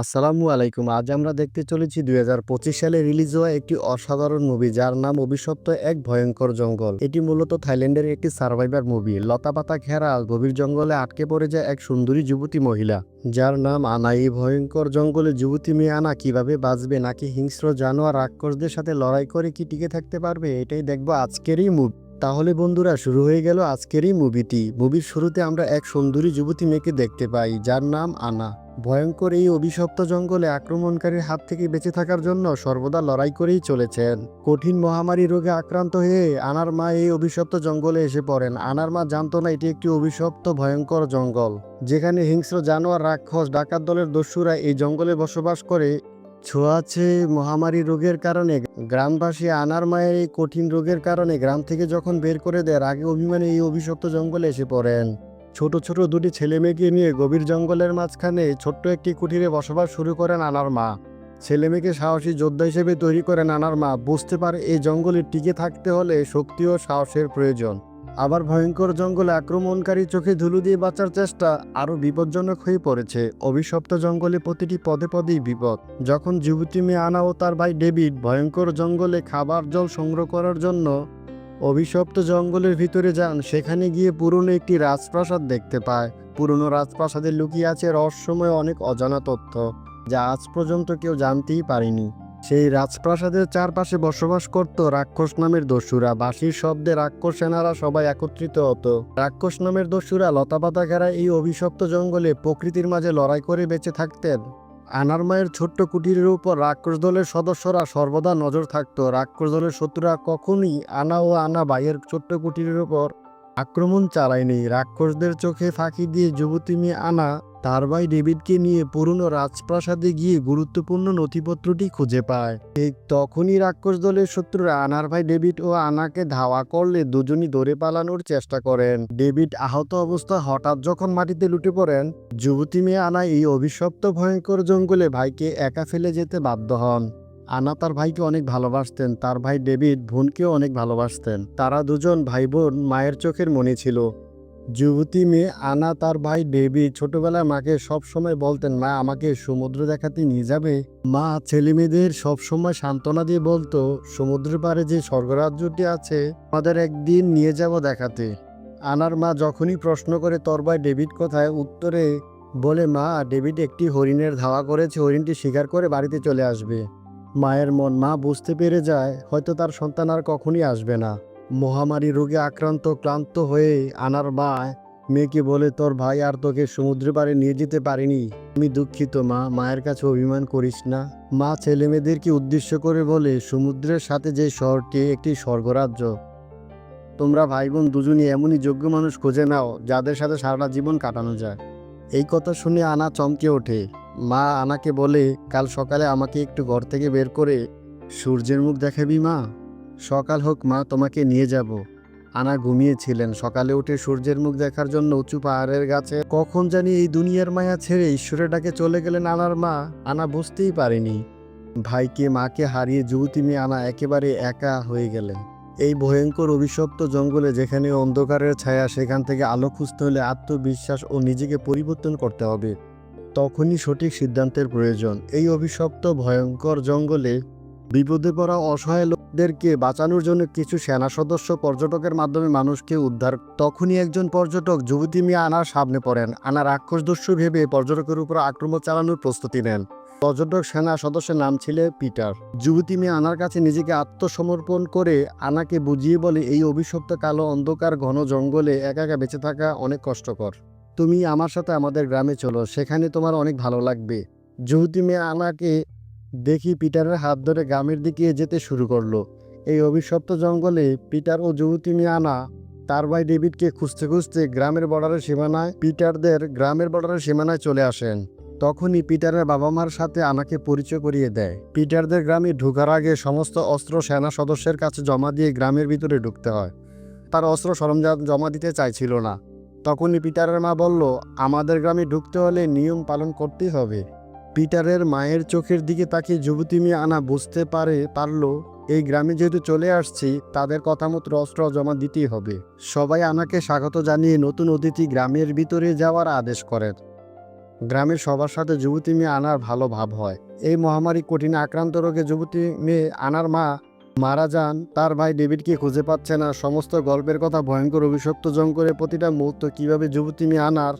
আসসালামু আলাইকুম। আজ আমরা দেখতে চলেছি দুই হাজার পঁচিশ সালে রিলিজ হওয়া একটি অসাধারণ মুভি, যার নাম অভিশপ্ত এক ভয়ঙ্কর জঙ্গল। এটি মূলত থাইল্যান্ডের একটি সার্ভাইভার মুভি। লতাপাতা ঘেরা গভীর জঙ্গলে আটকে পড়ে যায় এক সুন্দরী যুবতী মহিলা, যার নাম আনা। এই ভয়ঙ্কর জঙ্গলে যুবতী মেয়ে আনা কীভাবে বাঁচবে, নাকি হিংস্র জানোয়ার রাক্ষসদের সাথে লড়াই করে কি টিকে থাকতে পারবে, এটাই দেখব আজকেরই মুভি। তাহলে বন্ধুরা, শুরু হয়ে গেল আজকেরই মুভিটি। মুভির শুরুতে আমরা এক সুন্দরী যুবতী মেয়েকে দেখতে পাই, যার নাম আনা। ভয়ঙ্কর এই অভিশপ্ত জঙ্গলে আক্রমণকারীর হাত থেকে বেঁচে থাকার জন্য সর্বদা লড়াই করেই চলেছেন। কঠিন মহামারী রোগে আক্রান্ত হয়ে আনার মা এই অভিশপ্ত জঙ্গলে এসে পড়েন। আনার মা জানতো না এটি একটি অভিশপ্ত ভয়ঙ্কর জঙ্গল। যেখানে হিংস্র জানোয়ার, রাক্ষস, ডাকাত দলের দস্যুরা এই জঙ্গলে বসবাস করে। ছোঁয়াছে মহামারী রোগের কারণে। গ্রামবাসী আনার মায়ের এই কঠিন রোগের কারণে গ্রাম থেকে যখন বের করে দেয় আগে অভিমানে এই অভিশপ্ত জঙ্গলে এসে পড়েন। ছোট ছোট দুটি ছেলে মেয়েকে নিয়ে গভীর জঙ্গলের মাঝখানে ছোট্ট একটি কুটিরে বসবাস শুরু করেন আনার মা। ছেলে মেয়েকে সাহসী যোদ্ধা হিসেবে তৈরি করেন আনার মা। বুঝতে পারে এই জঙ্গলে টিকে থাকতে হলে শক্তি ও সাহসের প্রয়োজন। আবার ভয়ঙ্কর জঙ্গলে আক্রমণকারী চোখে ধুলো দিয়ে বাঁচার চেষ্টা আরও বিপজ্জনক হয়ে পড়েছে। অভিশপ্ত জঙ্গলে প্রতিটি পদে পদেই বিপদ। যখন যুবতী মেয়ে আনা ও তার ভাই ডেভিড ভয়ঙ্কর জঙ্গলে খাবার জল সংগ্রহ করার জন্য অভিশপ্ত জঙ্গলের ভিতরে যান। সেখানে গিয়ে পুরনো একটি রাজপ্রাসাদ দেখতে পায়। পুরনো রাজপ্রাসাদে লুকিয়ে আছে রহস্যময় অনেক অজানা তথ্য, যা আজ পর্যন্ত কেউ জানতেই পারেনি। সেই রাজপ্রাসাদের চারপাশে বসবাস করত রাক্ষস নামের দস্যুরা। বাঁশির শব্দে রাক্ষস সেনারা সবাই একত্রিত হতো। রাক্ষস নামের দস্যুরা লতাপাতা ঘেরা এই অভিশপ্ত জঙ্গলে প্রকৃতির মাঝে লড়াই করে বেঁচে থাকতেন। আনার মায়ের ছোট্ট কুটিরের উপর রাক্ষস দলের সদস্যরা সর্বদা নজর থাকতো। রাক্ষস দলের শত্রুরা কখনই আনা ও আনা ভাইয়ের ছোট্ট কুটিরের উপর আক্রমণ চালায়নি। রাক্ষসদের চোখে ফাঁকি দিয়ে যুবতী মেয়ে আনা তার ভাই ডেভিডকে নিয়ে পুরনো রাজপ্রাসাদে গিয়ে গুরুত্বপূর্ণ নথিপত্রটি খুঁজে পায়। ঠিক তখনই রাক্ষস দলের শত্রুরা আনার ভাই ডেভিড ও আনাকে ধাওয়া করলে দুজনই দৌড়ে পালানোর চেষ্টা করেন। ডেভিড আহত অবস্থা হঠাৎ যখন মাটিতে লুটে পড়েন, যুবতী মেয়ে আনা এই অভিশপ্ত ভয়ঙ্কর জঙ্গলে ভাইকে একা ফেলে যেতে বাধ্য হন। আনা তার ভাইকে অনেক ভালোবাসতেন, তার ভাই ডেভিড বোনকেও অনেক ভালোবাসতেন। তারা দুজন ভাই বোন মায়ের চোখের মনে ছিল। যুবতী মেয়ে আনা তার ভাই ডেভিড ছোটবেলায় মাকে সব সময় বলতেন, মা, আমাকে সমুদ্র দেখাতে নিয়ে যাবে? মা ছেলে মেয়েদের সবসময় সান্ত্বনা দিয়ে বলতো, সমুদ্রের পাড়ে যে স্বর্গরাজ্যটি আছে, আমাদের একদিন নিয়ে যাব দেখাতে। আনার মা যখনই প্রশ্ন করে তোর ভাই ডেভিড কোথায়, উত্তরে বলে, মা, ডেভিড একটি হরিণের ধাওয়া করেছে, হরিণটি শিকার করে বাড়িতে চলে আসবে। মায়ের মন মা বুঝতে পেরে যায়, হয়তো তার সন্তান আর কখনই আসবে না। মহামারী রোগে আক্রান্ত, ক্লান্ত হয়ে আনার মা মেয়েকে বলে, তোর ভাই আর তোকে সমুদ্রে পাড়ে নিয়ে যেতে পারিনি। আমি দুঃখিত, মা। মায়ের কাছে অভিমান করিস না। মা ছেলে মেয়েদেরকে উদ্দেশ্য করে বলে, সমুদ্রের সাথে যে শহরটি একটি স্বর্গরাজ্য। তোমরা ভাই বোন দুজনই এমনই যোগ্য মানুষ খুঁজে নাও, যাদের সাথে সারা জীবন কাটানো যায়। এই কথা শুনে আনা চমকে ওঠে। মা আনাকে বলে, কাল সকালে আমাকে একটু ঘর থেকে বের করে সূর্যের মুখ দেখাবি মা? সকাল হোক, মা তোমাকে নিয়ে যাব। আনা ঘুমিয়েছিলেন। সকালে উঠে সূর্যের মুখ দেখার জন্য উঁচু পাহাড়ের গাছে কখন জানি এই দুনিয়ার মায়া ছেড়ে ঈশ্বরের ডাকে চলে গেলেন আনার মা। আনা বুঝতেই পারেনি। ভাইকে, মাকে হারিয়ে যুবতী মেয়ে আনা একেবারে একা হয়ে গেলেন। এই ভয়ঙ্কর অভিশপ্ত জঙ্গলে যেখানে অন্ধকারের ছায়া, সেখান থেকে আলো খুঁজতে হলে আত্মবিশ্বাস ও নিজেকে পরিবর্তন করতে হবে। তখনই সঠিক সিদ্ধান্তের প্রয়োজন। এই অভিশপ্ত, ভয়ঙ্কর জঙ্গলে বিপদে পড়া অসহায় লোকদেরকে বাঁচানোর জন্য কিছু সেনা সদস্য পর্যটকের মাধ্যমে মানুষকে উদ্ধার। তখনই একজন পর্যটক যুবতী মেয়ে আনার সামনে পড়েন। আনা রাক্ষসদস্যু ভেবে পর্যটকের উপর আক্রমণ চালানোর প্রস্তুতি নেন। পর্যটক সেনা সদস্যের নাম ছিল পিটার। যুবতী মেয়ে আনার কাছে নিজেকে আত্মসমর্পণ করে আনাকে বুঝিয়ে বলে, এই অভিশপ্ত কালো অন্ধকার ঘন জঙ্গলে একা একা বেঁচে থাকা অনেক কষ্টকর। তুমি আমার সাথে আমাদের গ্রামে চলো, সেখানে তোমার অনেক ভালো লাগবে। যুবতী মেয়ে আনাকে দেখি পিটারের হাত ধরে গ্রামের দিকে যেতে শুরু করল। এই অভিশপ্ত জঙ্গলে পিটার ও যুবতী মেয়ে আনা, তার ভাই ডেভিডকে খুঁজতে খুঁজতে গ্রামের বর্ডারের সীমানায় পিটারদের গ্রামের বর্ডারের সীমানায় চলে আসেন। তখনই পিটারের বাবা মার সাথে আনাকে পরিচয় করিয়ে দেয়। পিটারদের গ্রামে ঢোকার আগে সমস্ত অস্ত্র সেনা সদস্যের কাছে জমা দিয়ে গ্রামের ভিতরে ঢুকতে হয়। তার অস্ত্র সরঞ্জাম জমা দিতে চাইছিল না। তখনই পিটারের মা বলল, আমাদের গ্রামে ঢুকতে হলে নিয়ম পালন করতেই হবে। পিটারের মায়ের চোখের দিকে তাকে যুবতী মেয়ে আনা বুঝতে পারে, পারল, এই গ্রামে যেহেতু চলে আসছি, তাদের কথা মতো অস্ত্র জমা দিতেই হবে। সবাই আনাকে স্বাগত জানিয়ে নতুন অতিথি গ্রামের ভিতরে যাওয়ার আদেশ করেন। গ্রামের সবার সাথে যুবতী মেয়ে আনার ভালো ভাব হয়। এই মহামারী কঠিন আক্রান্ত রোগে যুবতী মেয়ে আনার মা মারা যান। তার ভাই ডেভিডকে খুঁজে পাচ্ছে না। সমস্ত গল্পের কথা ভয়ঙ্কর অভিশপ্ত জঙ্গলে প্রতিটা মুহূর্ত কীভাবে যুবতী মেয়ে আনার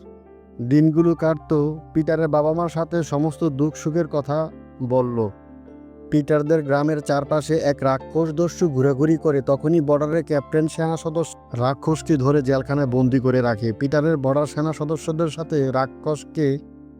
দিনগুলো কাটত, পিটারের বাবা মার সাথে সমস্ত দুঃখ সুখের কথা বলল। পিটারদের গ্রামের চারপাশে এক রাক্ষস দস্যু ঘোরাঘুরি করে, তখনই বর্ডারের ক্যাপ্টেন সেনা সদস্য রাক্ষসটি ধরে জেলখানায় বন্দি করে রাখে। পিটারের বর্ডার সেনা সদস্যদের সাথে রাক্ষসকে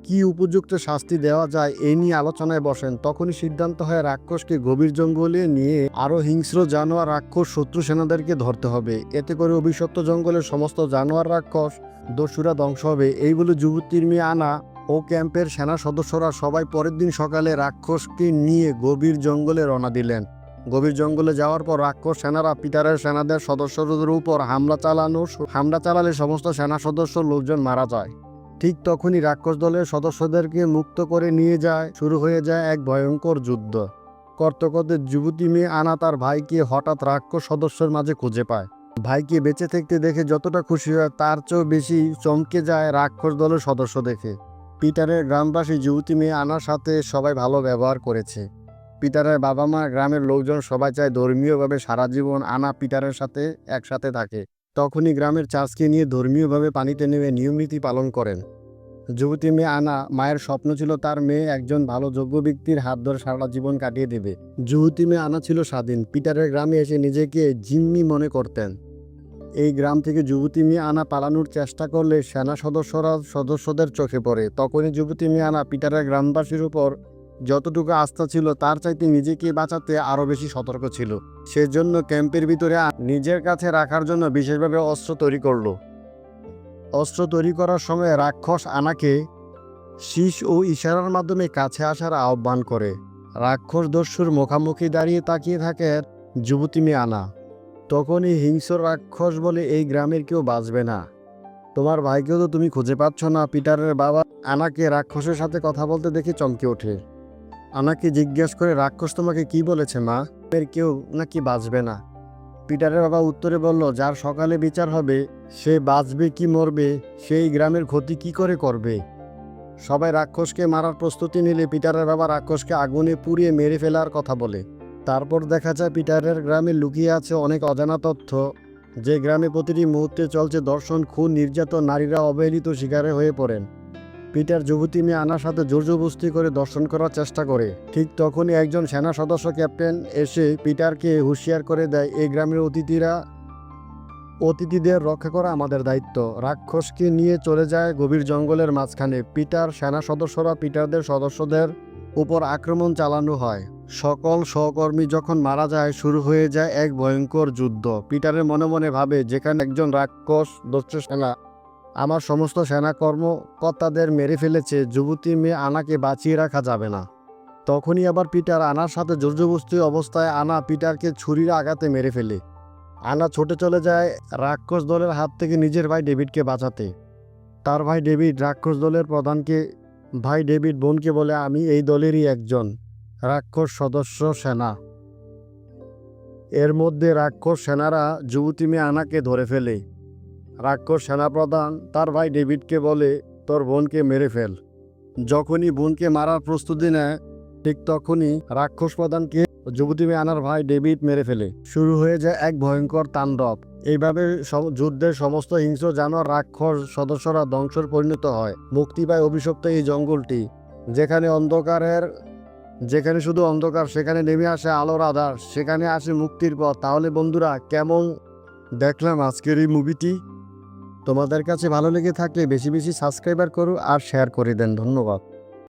কি উপযুক্ত শাস্তি দেওয়া যায় এই নিয়ে আলোচনায় বসেন। তখনই সিদ্ধান্ত হয় রাক্ষসকে গভীর জঙ্গলে নিয়ে আরও হিংস্র জানোয়ার রাক্ষস শত্রু সেনাদেরকে ধরতে হবে। এতে করে অভিশপ্ত জঙ্গলের সমস্ত জানোয়ার রাক্ষস, দস্যুরা ধ্বংস হবে। এই বলে যুবতীর মেয়ে আনা ও ক্যাম্পের সেনা সদস্যরা সবাই পরের দিন সকালে রাক্ষসকে নিয়ে গভীর জঙ্গলে রওনা দিলেন। গভীর জঙ্গলে যাওয়ার পর রাক্ষস সেনারা পিটারের সেনাদের সদস্যদের উপর হামলা চালানো হামলা চালালে সমস্ত সেনা সদস্য লোকজন মারা যায়। ঠিক তখনই রাক্ষস দলের সদস্যদেরকে মুক্ত করে নিয়ে যায়। শুরু হয়ে যায় এক ভয়ঙ্কর যুদ্ধ। করতে করতে যুবতী মেয়ে আনা তার ভাইকে হঠাৎ রাক্ষস সদস্যের মাঝে খুঁজে পায়। ভাইকে বেঁচে থাকতে দেখে যতটা খুশি হয় তার চেয়েও বেশি চমকে যায় রাক্ষস দলের সদস্য দেখে। পিটারের গ্রামবাসী যুবতী মেয়ে আনার সাথে সবাই ভালো ব্যবহার করেছে। পিটারের বাবা মা গ্রামের লোকজন সবাই চায় ধর্মীয়ভাবে সারা জীবন আনা পিটারের সাথে একসাথে থাকে। তখনই গ্রামের চাষকে নিয়ে ধর্মীয়ভাবে পানিতে নেমে নিয়মনীতি পালন করেন। যুবতী মেয়ে আনা মায়ের স্বপ্ন ছিল তার মেয়ে একজন ভালো যোগ্য ব্যক্তির হাত ধরে সারা জীবন কাটিয়ে দেবে। যুবতী মেয়ে আনা ছিল স্বাধীন, পিটারের গ্রামে এসে নিজেকে জিম্মি মনে করতেন। এই গ্রাম থেকে যুবতী মেয়ে আনা পালানোর চেষ্টা করলে সেনা সদস্যরা সদস্যদের চোখে পড়ে। তখনই যুবতী মেয়ে আনা পিটারের গ্রামবাসীর উপর যতটুকু আস্থা ছিল, তার চাইতে নিজেকে বাঁচাতে আরও বেশি সতর্ক ছিল। সেজন্য ক্যাম্পের ভিতরে নিজের কাছে রাখার জন্য বিশেষভাবে অস্ত্র তৈরি করল। অস্ত্র তৈরি করার সময় রাক্ষস আনাকে শীষ ও ইশারার মাধ্যমে কাছে আসার আহ্বান করে। রাক্ষস দস্যুর মুখামুখি দাঁড়িয়ে তাকিয়ে থাকে যুবতী মেয়ে আনা। তখনই হিংস্র রাক্ষস বলে, এই গ্রামের কেউ বাঁচবে না। তোমার ভাইকেও তো তুমি খুঁজে পাচ্ছ না। পিটারের বাবা আনাকে রাক্ষসের সাথে কথা বলতে দেখে চমকে ওঠে। আনাকে জিজ্ঞেস করে রাক্ষস তোমাকে কি বলেছে, মা? এর কেউ নাকি বাঁচবে না। পিটারের বাবা উত্তরে বলল, যার সকালে বিচার হবে, সে বাঁচবে কি মরবে, সেই গ্রামের ক্ষতি কি করে করবে? সবাই রাক্ষসকে মারার প্রস্তুতি নিলে পিটারের বাবা রাক্ষসকে আগুনে পুড়িয়ে মেরে ফেলার কথা বলে। তারপর দেখা যায় পিটারের গ্রামে লুকিয়ে আছে অনেক অজানা তথ্য। যে গ্রামে প্রতিটি মুহূর্তে চলছে দর্শন, খুন, নির্যাতন, নারীরা অবহেলিত শিকারে হয়ে পড়েন। পিটার যুবতী মেয়ে আনার সাথে জোরজবস্তি করে দর্শন করার চেষ্টা করে। ঠিক তখনই একজন সেনা সদস্য ক্যাপ্টেন এসে পিটারকে হুঁশিয়ার করে দেয়, এই গ্রামের অতিথিরা, অতিথিদের রক্ষা করা আমাদের দায়িত্ব। রাক্ষসকে নিয়ে চলে যায় গভীর জঙ্গলের মাঝখানে। পিটার সেনা সদস্যরা পিটারদের সদস্যদের উপর আক্রমণ চালানো হয়। সকল সহকর্মী যখন মারা যায়, শুরু হয়ে যায় এক ভয়ঙ্কর যুদ্ধ। পিটারের মনে মনে ভাবে, যেখানে একজন রাক্ষস দস্য সেনা আমার সমস্ত সেনা কর্মকর্তাদের মেরে ফেলেছে, যুবতী মেয়ে আনাকে বাঁচিয়ে রাখা যাবে না। তখনই আবার পিটার আনার সাথে জর্জবস্তি অবস্থায় আনা পিটারকে ছুরির আঘাতে মেরে ফেলে। আনা ছুটে চলে যায় রাক্ষস দলের হাত থেকে নিজের ভাই ডেভিডকে বাঁচাতে। তার ভাই ডেভিড রাক্ষস দলের প্রধানকে, ভাই ডেভিড বোনকে বলে, আমি এই দলেরই একজন রাক্ষস সদস্য সেনা। এর মধ্যে রাক্ষস সেনারা যুবতী মেয়ে আনাকে ধরে ফেলে। রাক্ষস সেনাপ্রধান, তার ভাই ডেভিডকে বলে, তোর বোনকে মেরে ফেল। যখনই বোনকে মারার প্রস্তুতি নেয়, ঠিক তখনই রাক্ষস প্রধানকে যুবতী আনার ভাই ডেভিড মেরে ফেলে। শুরু হয়ে যায় এক ভয়ঙ্কর তাণ্ডব। এইভাবে যুদ্ধের সমস্ত হিংস্র জানোয়ার রাক্ষস সদস্যরা ধ্বংসের পরিণত হয়। মুক্তি পায় অভিশপ্ত এই জঙ্গলটি, যেখানে অন্ধকারের, যেখানে শুধু অন্ধকার, সেখানে নেমে আসে আলোর আধার, সেখানে আসে মুক্তির পথ। তাহলে বন্ধুরা, কেমন দেখলাম আজকের এই মুভিটি তোমাদের কাছে ভালো লেগে থাকলে বেশি বেশি সাবস্ক্রাইবার করো আর শেয়ার করে দেন। ধন্যবাদ।